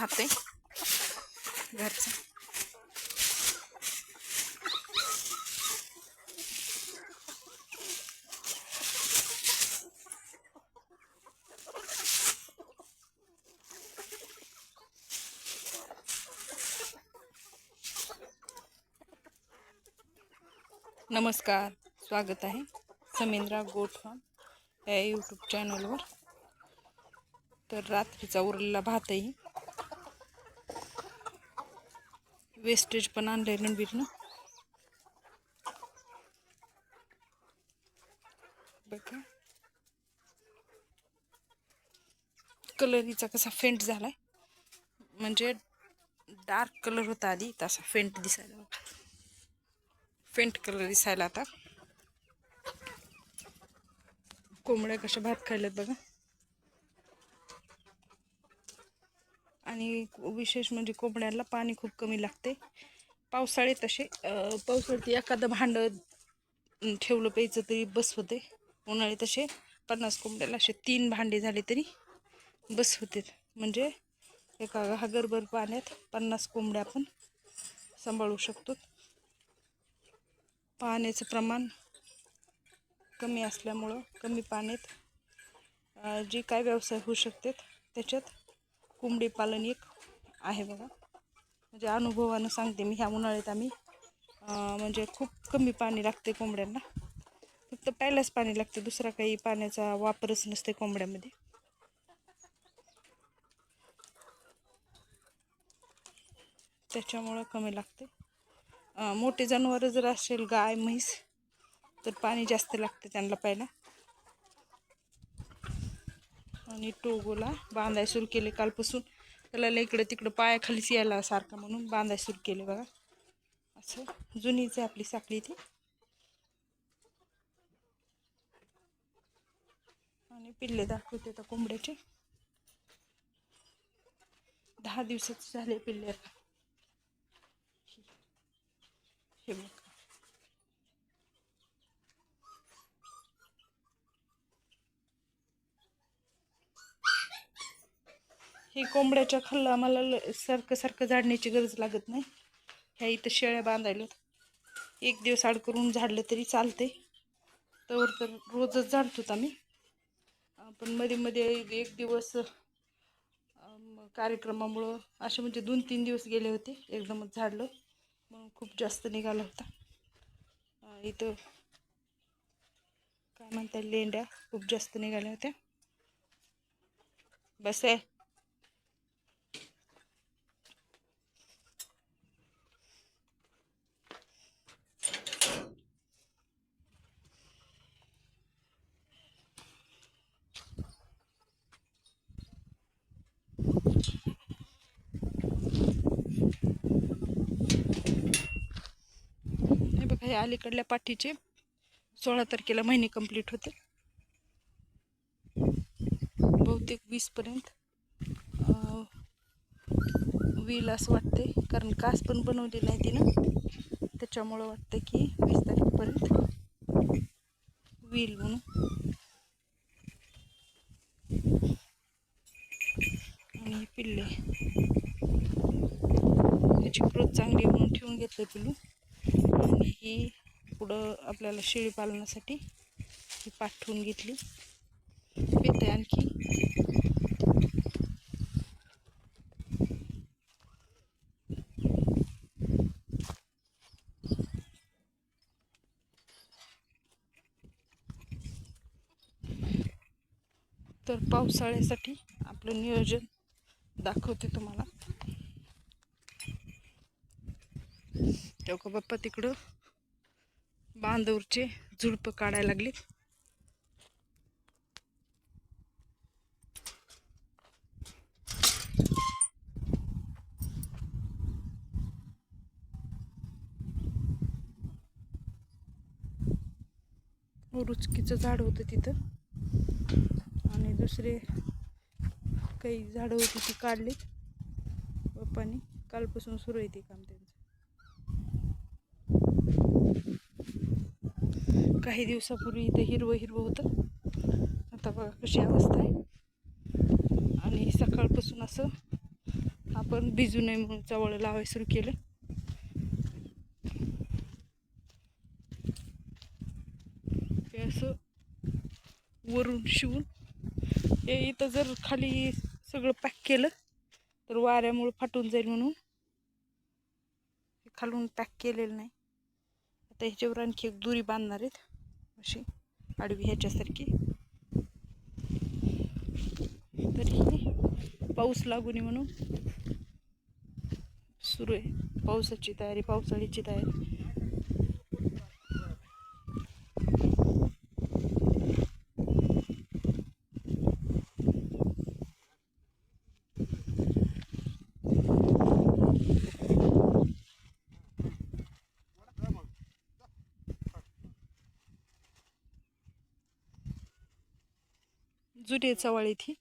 भात आहे नमस्कार. स्वागत आहे समेंद्रा गोठवा या यूट्यूब चॅनलवर तर रात्रीचा उरलेला भातही वेस्टेज पण आणलंय रणबीरनं. बघा. कलरीचा कसा फेंट झालाय. म्हणजे डार्क कलर होता आधी तसा फेंट दिसायला फेंट कलर दिसायला आता. कोंबड्या कशा भात खायल्यात बघा. आणि विशेष म्हणजे कोंबड्याला पाणी खूप कमी लागते. पावसाळे तसे पावसाळ्यात एखादं भांडं ठेवलं प्यायचं तरी बस होते. उन्हाळी तसे पन्नास कोंबड्याला असे तीन भांडे झाले तरी बस होते. म्हणजे एका घागरभर पाण्यात पन्नास कोंबड्या आपण सांभाळू शकतो. पाण्याचं प्रमाण कमी असल्यामुळं कमी पाण्यात जे काय व्यवसाय होऊ शकतात त्याच्यात कोंबडी पालन एक आहे बघा. म्हणजे अनुभवानं सांगते मी ह्या उन्हाळ्यात आम्ही म्हणजे खूप कमी पाणी लागते कोंबड्यांना. फक्त प्यायलाच पाणी लागते दुसरा काही पाण्याचा वापरच नसते कोंबड्यामध्ये. त्याच्यामुळं कमी लागते. मोठे जनावर जर असेल गाय म्हैस तर पाणी जास्त लागते त्यांना प्यायला. आणि टोगोला बांधाय सुरू केले कालपासून. त्याला लय इकडं तिकडं पायाखालीच यायला सारखं म्हणून बांधाय सुरू केले बघा. असं जुनीच आहे आपली साखळी ती. आणि पिल्ले दाखवते तर कोंबड्याचे. दहा दिवसाचे झाले पिल्ले हे बघ. हे कोंबड्याच्या खाल्लं आम्हाला ल- सारखं सारखं झाडण्याची गरज लागत नाही. ह्या इथं शेळ्या बांधायला एक दिवस आड करून झाडलं तरी चालते तर तर रोजच झाडतो आम्ही. पण मध्ये मध्ये एक दिवस कार्यक्रमामुळं असे म्हणजे दोन तीन दिवस गेले होते एकदमच झाडलं. म्हणून खूप जास्त निघाला होता. इथं काय म्हणतात लेंड्या खूप जास्त निघाल्या होत्या. बस. आहे हे अलीकडल्या पाठीचे सोळा तारखेला महिने कंप्लीट होते बहुतेक वीसपर्यंत अं, होईल असं वाटते कारण कास पण बनवली नाही तिनं. त्याच्यामुळं वाटतं की वीस तारखेपर्यंत होईल म्हणून. आणि पिल्ले. त्याची ग्रोथ चांगली म्हणून ठेवून घेतलं पिल्लू. आणि ही पुढं आपल्याला शेळी पालनासाठी ही पाठवून घेतली. येते आणखी तर पावसाळ्यासाठी आपलं नियोजन दाखवते तुम्हाला. तेव्हा बाप्पा तिकडं बांधवरचे झुडपं काढायला लागले. रुचकीचं झाड होतं तिथं. आणि दुसरे काही झाडं होती ती काढली पप्पानी कालपासून सुरू आहे ते काम त्यांचं. काही दिवसापूर्वी इथं हिरवं हिरवं होतं. आता बघा कशी अवस्था आहे. आणि सकाळपासून असं आपण भिजू नये म्हणून चवळ लावायला सुरू केलं. हे असं वरून शिवून हे इथं जर खाली सगळं पॅक केलं तर वाऱ्यामुळे फाटून जाईल म्हणून. हे खालून पॅक केलेलं नाही. आता ह्याच्यावर आणखी एक दुरी बांधणार आहेत. अशी आडवी ह्याच्यासारखी. तरी पाऊस लागू नये म्हणून सुरू आहे. पावसाची तयारी पावसाळ्याची तयारी. जुने चवाळी थी